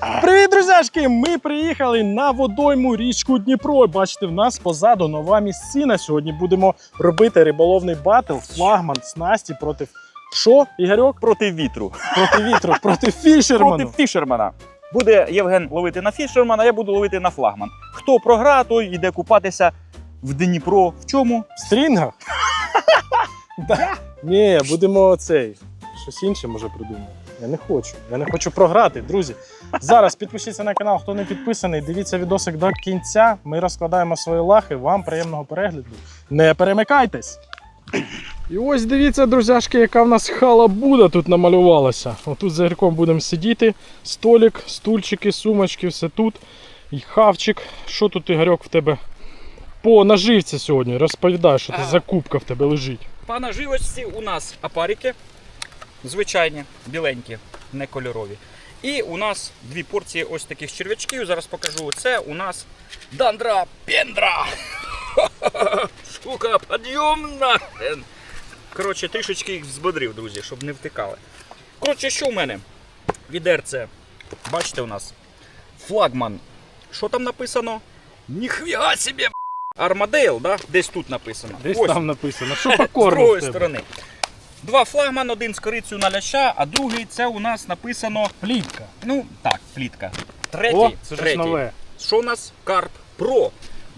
Привіт, друзяшки! Ми приїхали на водойму річку Дніпро. Бачите, в нас позаду нова місцина. Сьогодні будемо робити риболовний батл, флагман, снасті проти що, Ігорьок? Проти вітру. Проти вітру, проти фішерману. Проти фішермана. Буде Євген ловити на фішермана, я буду ловити на флагман. Хто програє, той йде купатися в Дніпро. В чому? В стрінгах? Ні, будемо цей. Щось інше може придумати. Я не хочу. Я не хочу програти, друзі. Зараз підпишіться на канал, хто не підписаний. Дивіться відосик до кінця. Ми розкладаємо свої лахи. Вам приємного перегляду. Не перемикайтесь! І ось дивіться, друзяшки, яка в нас халабуда тут намалювалася. Отут за гірком будемо сидіти. Столик, стульчики, сумочки, все тут. І хавчик. Що тут, Ігорьок, в тебе по наживці сьогодні? Розповідай, що це А. за кубка в тебе лежить. По наживочці у нас апарики. Звичайні, біленькі, не кольорові. І у нас дві порції ось таких черв'ячків. Зараз покажу. Це у нас дандра пендра. Штука підйомна. Коротше, трішечки їх взбодрив, друзі, щоб не втикали. Коротше, що в мене? Відерце. Бачите, у нас флагман. Що там написано? Ніхвіга собі! Армадейл, да? десь тут написано. Десь Ось. там написано. Що З по корму другої сторони. Два флагман, один з корицею на ляща, а другий це у нас написано. Плітка. Ну, так, плітка. Третій. О, це ж третій. нове. Що у нас? Карп Pro.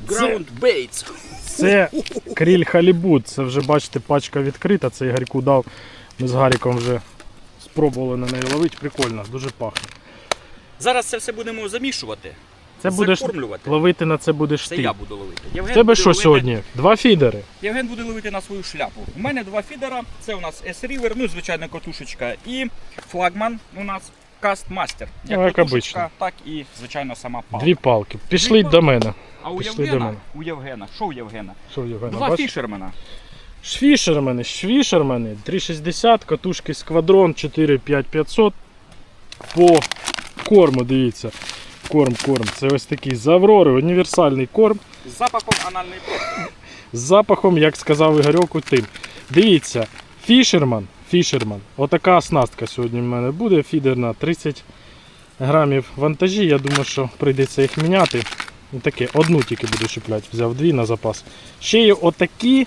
Ground Baits. Це кріль халібут. Це вже бачите, пачка відкрита. Це Ігорьку дав. Ми з Гаріком вже спробували на неї ловити. Прикольно, дуже пахне. Зараз це все будемо замішувати. Це будеш закормлювати. ловити на це будеш Це ти. я буду ловити. В Євген тебе буде що ловити- сьогодні? Два фідери. Євген буде ловити на свою шляпу. У мене два фідера. Це у нас S-River, ну, звичайно, котушечка. І флагман у нас Castmaster. Як Ну, як обично. так і, звичайно, сама палка. Дві палки. Пішли Дві до мене. А у Пішли до Євгена, мене. у Євгена, що у Євгена? Що Євгена, Два бачиш? фішермена. Швішермени, швішермени, 360, катушки сквадрон 45500. По корму, дивіться. Корм, корм. Це ось такий з Аврори, універсальний корм. З запахом анальної з запахом, як сказав Ігорьок, тим. Дивіться, фішерман, фішерман. Отака оснастка сьогодні в мене буде. Фідер на 30 грамів вантажі. Я думаю, що прийдеться їх міняти. І таке, одну тільки буду чіпляти, взяв дві на запас. Ще є отакі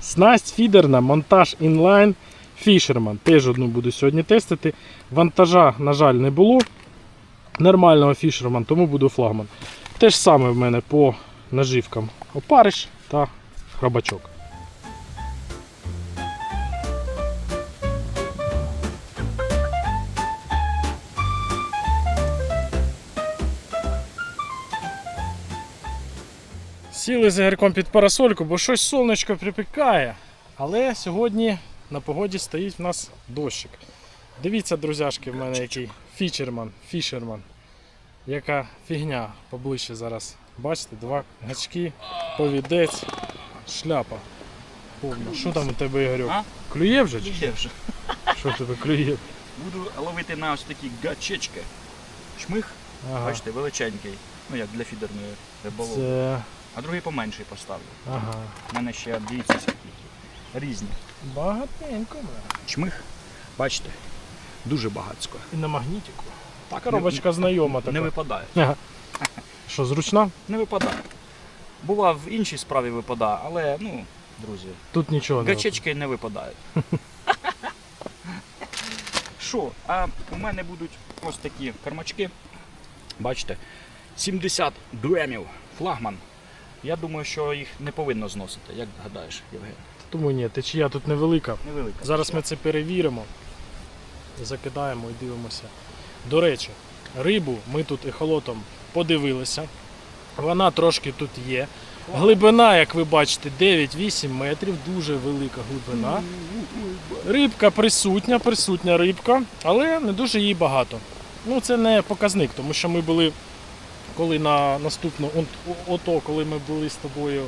снасть фідерна, монтаж інлайн. Фішерман. Теж одну буду сьогодні тестити. Вантажа, на жаль, не було. Нормального фішерман, тому буду флагман. Те ж саме в мене по наживкам. Опариш та храбачок. Сіли з Ігорком під парасольку, бо щось сонечко припікає. Але сьогодні на погоді стоїть в нас дощик. Дивіться, друзяшки, в мене який фічерман, фішерман. Яка фігня поближче зараз. Бачите, два гачки, повідець, шляпа. Повна. Що там у тебе, Ігорьок? А? Клює вже? чи Є вже. Що в тебе клює? Буду ловити на ось такі гачечки. Шмих, Ага. бачите, величенький. Ну як для фідерної риболовлі. Це... А другий поменший поставлю. Ага. У мене ще дивіться скільки. Різні. Багатенько, бля. Чмих, бачите, дуже багатсько. І на магнітику. Так, Коробочка знайома така. не випадає. Ага. Що, зручна? Не випадає. Була в іншій справі випадає, але ну, друзі, Тут нічого гачечки не випадають. Що? А у мене будуть ось такі кармачки. Бачите, 70 дуемів, флагман. Я думаю, що їх не повинно зносити, як гадаєш, Євген. Тому ні, течія тут невелика. Невелика. Зараз ми це перевіримо, закидаємо і дивимося. До речі, рибу ми тут ехолотом подивилися. Вона трошки тут є. Глибина, як ви бачите, 9-8 метрів, дуже велика глибина. Рибка присутня, присутня рибка, але не дуже її багато. Ну, це не показник, тому що ми були, коли на наступну, от, ото, коли ми були з тобою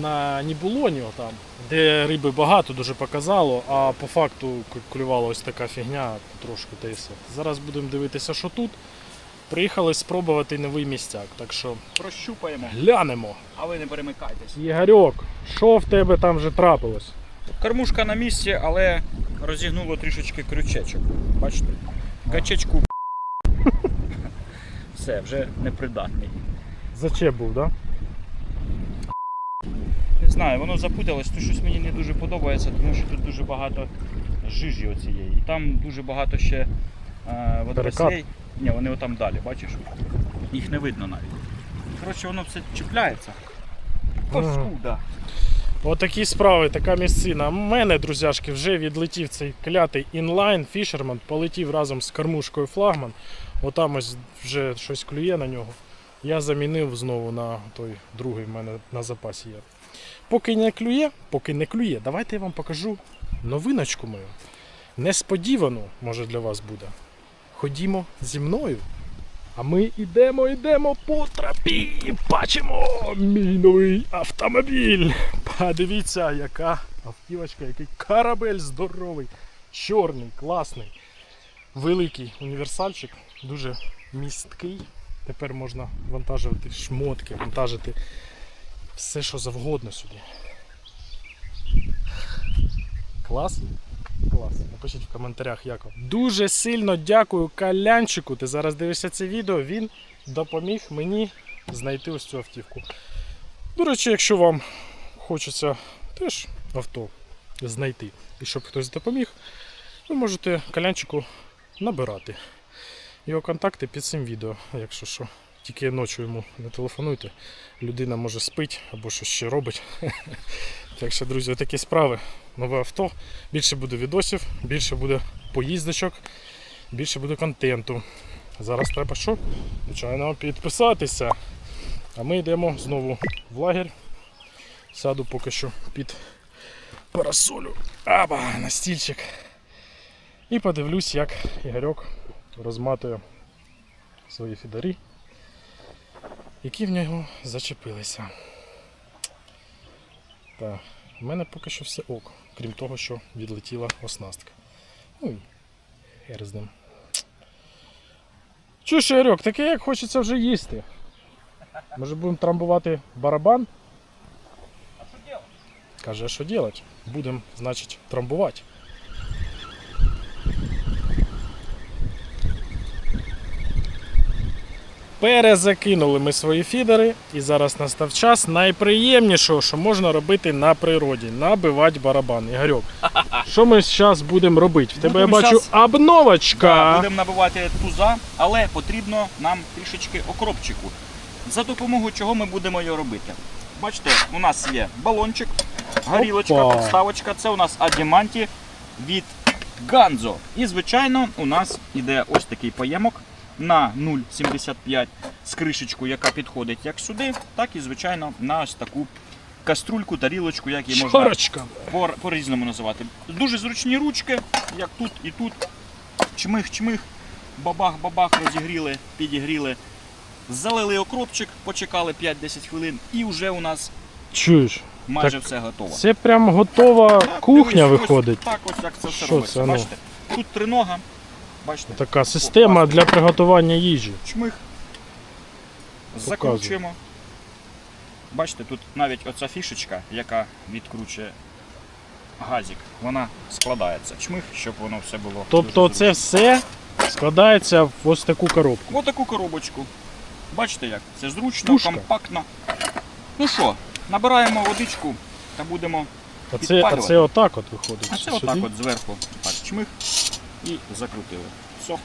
на Нібулоні, там, де риби багато дуже показало, а по факту клювала ось така фігня, трошки та й все. Зараз будемо дивитися, що тут. Приїхали спробувати новий місцяк, так що Прощупаємо, глянемо. а ви не перемикайтесь. Ігорьок, що в тебе там вже трапилось? Кормушка на місці, але розігнуло трішечки крючечок. Бачите? Качечку все, вже непридатний. Зачеп був, так? Не знаю, воно запуталось, то щось мені не дуже подобається, тому що тут дуже багато жижі оцієї. І там дуже багато ще е, водорослей. Ні, вони отам далі, бачиш? Їх не видно навіть. Коротше, воно все чіпляється. Паскуда. Отакі справи, така місцина. У мене, друзяшки, вже відлетів цей клятий інлайн фішерман, полетів разом з кормушкою флагман. Отам ось вже щось клює на нього. Я замінив знову на той другий в мене на запасі є. Поки не клює, поки не клює, давайте я вам покажу новиночку мою. Несподівану, може для вас буде. Ходімо зі мною. А ми йдемо, йдемо по тропі. Бачимо мій новий автомобіль. Подивіться, яка автівочка, який корабель здоровий, чорний, класний, великий універсальчик, дуже місткий. Тепер можна вантажувати шмотки, вантажити все, що завгодно сюди. Клас? Клас. Напишіть в коментарях, як вам. Дуже сильно дякую Калянчику. Ти зараз дивишся це відео. Він допоміг мені знайти ось цю автівку. До речі, якщо вам хочеться теж авто знайти і щоб хтось допоміг, ви можете Калянчику набирати. Його контакти під цим відео, якщо що. Тільки ночі йому не телефонуйте. Людина може спить або щось ще робить. Так що, друзі, такі справи. Нове авто. Більше буде відосів, більше буде поїздочок, більше буде контенту. Зараз треба що? Звичайно, підписатися. А ми йдемо знову в лагерь. Сяду поки що під парасолю. Аба, на стільчик. І подивлюсь, як Ігорьок розматує свої фідери, які в нього зачепилися. Так, в мене поки що все ок, крім того, що відлетіла оснастка. Ну і хер з ним. Чуєш, Ігорьок, таке як хочеться вже їсти. Може будемо трамбувати барабан? А що робити? Каже, а що делать? Будемо, значить, трамбувати. Перезакинули ми свої фідери, і зараз настав час найприємнішого, що можна робити на природі набивати барабан. Ігорьок, що ми зараз будемо робити? В тебе я бачу щас- обновочка. Будемо набивати туза, але потрібно нам трішечки окропчику. За допомогою чого ми будемо його робити. Бачите, у нас є балончик, горілочка, Опа. підставочка. Це у нас адіманті від Ганзо. І, звичайно, у нас іде ось такий поємок на 0,75 з кришечкою, яка підходить як сюди, так і, звичайно, на ось таку каструльку, тарілочку, як її можна Шарочка. по- по-різному називати. Дуже зручні ручки, як тут і тут. Чмих-чмих, бабах-бабах, розігріли, підігріли. Залили окропчик, почекали 5-10 хвилин і вже у нас Чуєш? майже Так все готово. Це прям готова Так, кухня дивись, ось виходить. Так, ось як це все робиться. ну? Бачите? Тут тринога. Бачите? Така система для приготування їжі. Чмих. Закручуємо. Бачите, тут навіть оця фішечка, яка відкручує газик, вона складається. Чмих, щоб воно все було. Тобто дуже це все складається в ось таку коробку. Ось таку коробочку. Бачите як? Це зручно, Пушка. компактно. Ну що, набираємо водичку та будемо. А це, а підпалювати. це отак от виходить. А це сюди. отак от зверху так, чмих і закрутили. Все, Ух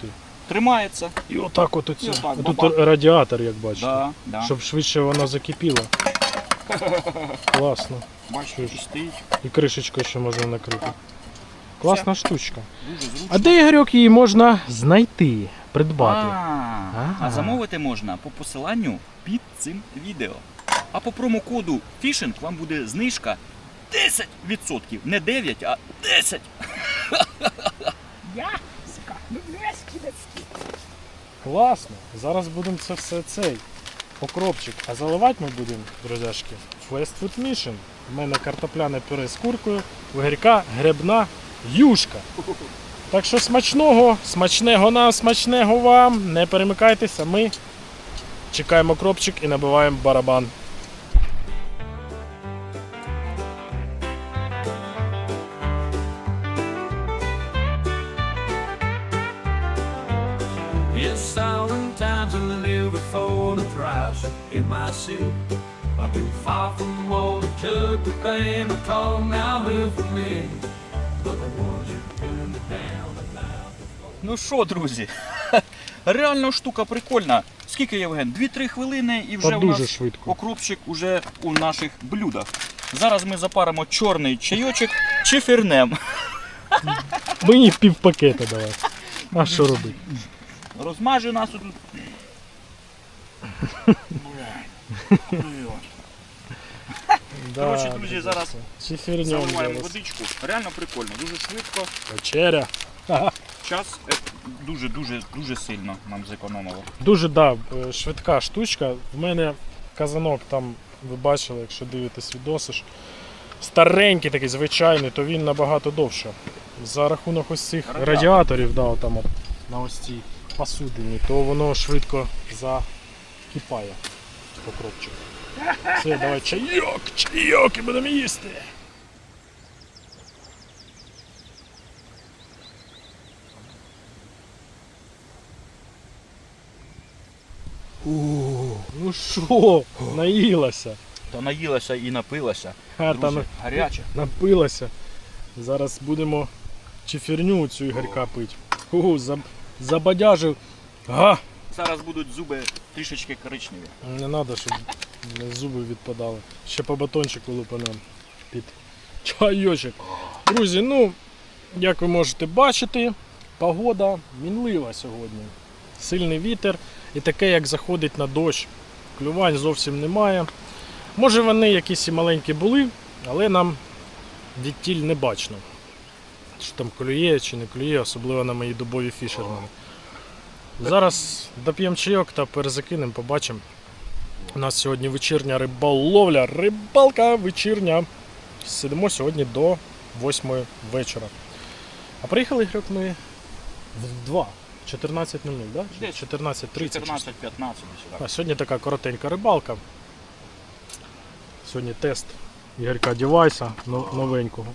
ти. тримається. І отак от оце. І отак, Тут бабах. радіатор, як бачите. Да, да. Щоб швидше воно закипіло. Класно. Бачите, і стоїть. І кришечкою ще можна накрити. Класна штучка. Дуже зручно. А де Ігорьок її можна знайти, придбати? А, Ага. а замовити можна по посиланню під цим відео. А по промокоду Fishing вам буде знижка 10%. Не 9, а 10. Класно. Зараз будемо це все цей окропчик. А заливати ми будемо, друзяшки, Fast Food Mission. У мене картопляне пюре з куркою, у Гірка грибна юшка. Так що смачного, смачного нам, смачного вам. Не перемикайтеся, ми чекаємо кропчик і набиваємо барабан. The price in my suit. I've been far from the wall took the pain, the call now live for me. But the ones who turned it down and. Ну що, друзі? Реально штука прикольна. Скільки Євген? 2-3 хвилини і вже Та у дуже нас швидко. окропчик уже у наших блюдах. Зараз ми запаримо чорний чайочок чи фірнем. Мені пів пакета давай. А що робити? Розмажу нас тут. Коротше, друзі, зараз Заливаємо водичку. Реально прикольно, дуже швидко. Вечеря. Час е, дуже дуже дуже сильно нам зекономило. Дуже да, е, швидка штучка. В мене казанок там, ви бачили, якщо дивитесь відоси, ж, старенький такий звичайний, то він набагато довше. За рахунок ось цих Радіатор. радіаторів, да, там от, на ось цій посудині, то воно швидко закипає покропчик. Все, давай чайок, чайок і будемо їсти. О, ну що, наїлася. Та наїлася і напилася. А, та Друзі, на- гаряче. напилася. Зараз будемо чефірню цю Ігорька пить. Ху, заб... забадяжив. Га! Зараз будуть зуби трішечки коричневі. Не треба, щоб зуби відпадали. Ще по батончику лупанем під чайочок. Друзі, ну, як ви можете бачити, погода мінлива сьогодні. Сильний вітер і таке, як заходить на дощ. Клювань зовсім немає. Може вони якісь і маленькі були, але нам відтіль не бачно. Що там клює чи не клює, особливо на мої дубові фішермани. Зараз доп'ємо чайок та перезакинемо, побачимо. У нас сьогодні вечірня риболовля. Рибалка вечірня. Сидимо сьогодні до 8 вечора. А приїхали Ігорьок, ми в 2. 14.00, да? Десь 14.30. 14-15 А сьогодні така коротенька рибалка. Сьогодні тест Ігорька девайса но- новенького.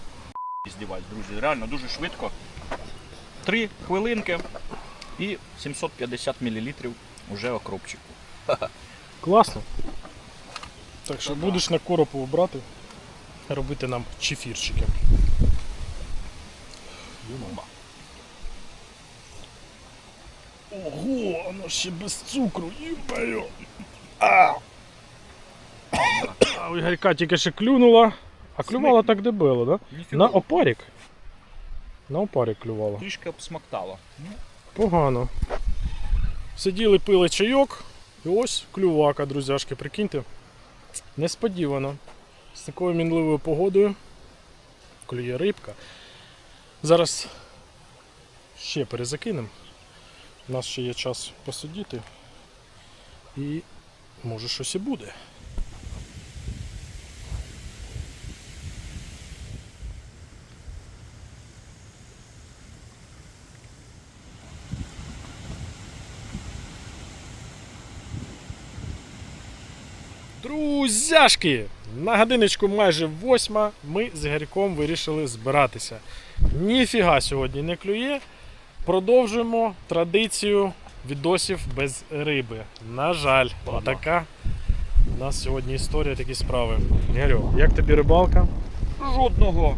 Здіваюсь, друзі. Реально дуже швидко. Три хвилинки і 750 мл уже окропчику. Класно. Так що будеш на коропу брати, робити нам чефірчики. Ого, воно ще без цукру, їбаю. А! А у Ігорька тільки ще клюнула. А клювала так дебело, да? На опарик. На опарик клювала. Трішки обсмактало. Погано. Сиділи, пили чайок. І ось клювака, друзяшки, прикиньте. Несподівано. З такою мінливою погодою. Клює рибка. Зараз ще перезакинемо. У нас ще є час посидіти. І може щось і буде. Друзяшки! На годиночку майже восьма ми з Ігорьком вирішили збиратися. Ніфіга сьогодні не клює. Продовжуємо традицію відосів без риби. На жаль, така у нас сьогодні історія, такі справи. Ігорю, як тобі рибалка? Жодного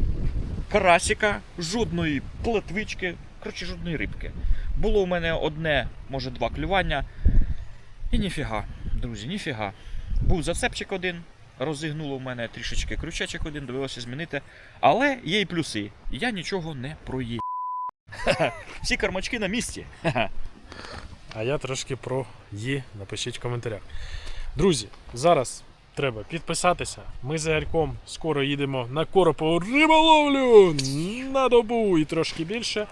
карасика, жодної плетвички, коротше, жодної рибки. Було у мене одне, може два клювання. І ніфіга, друзі, ніфіга. Був зацепчик один, розігнуло в мене трішечки крючечок один, довелося змінити. Але є і плюси. Я нічого не проїв. Всі кармачки на місці. А я трошки про її напишіть в коментарях. Друзі, зараз треба підписатися. Ми з Ігорьком скоро їдемо на коропову риболовлю на добу і трошки більше.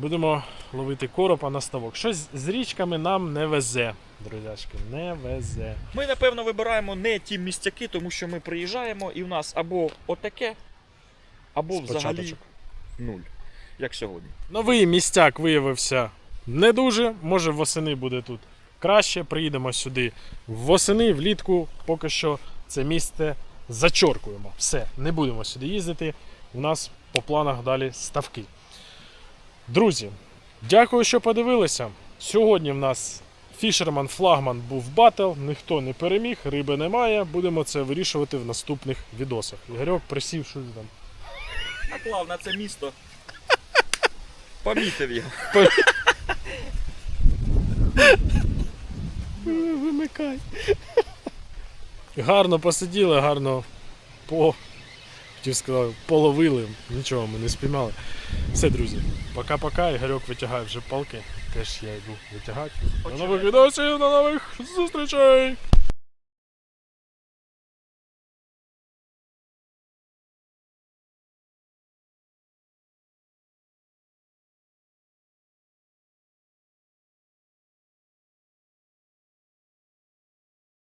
Будемо ловити коропа на ставок. Щось з річками нам не везе, друзяшки, не везе. Ми, напевно, вибираємо не ті місцяки, тому що ми приїжджаємо і в нас або отаке, або взагалі нуль. Як сьогодні. Новий містяк виявився не дуже. Може восени буде тут краще. Приїдемо сюди восени, влітку. Поки що це місце зачоркуємо. Все, не будемо сюди їздити. У нас по планах далі ставки. Друзі, дякую, що подивилися. Сьогодні в нас Фішерман флагман був батл, ніхто не переміг, риби немає. Будемо це вирішувати в наступних відосах. Ігорьок присів щось там. Наклав на це місто. Помітив його. Вимикай. Гарно посиділи, гарно по. Хотів сказати, половили, нічого ми не спіймали. Все, друзі, пока-пока. Ігорьок витягає вже палки. Теж я йду витягати. До нових відосів, до нових зустрічей!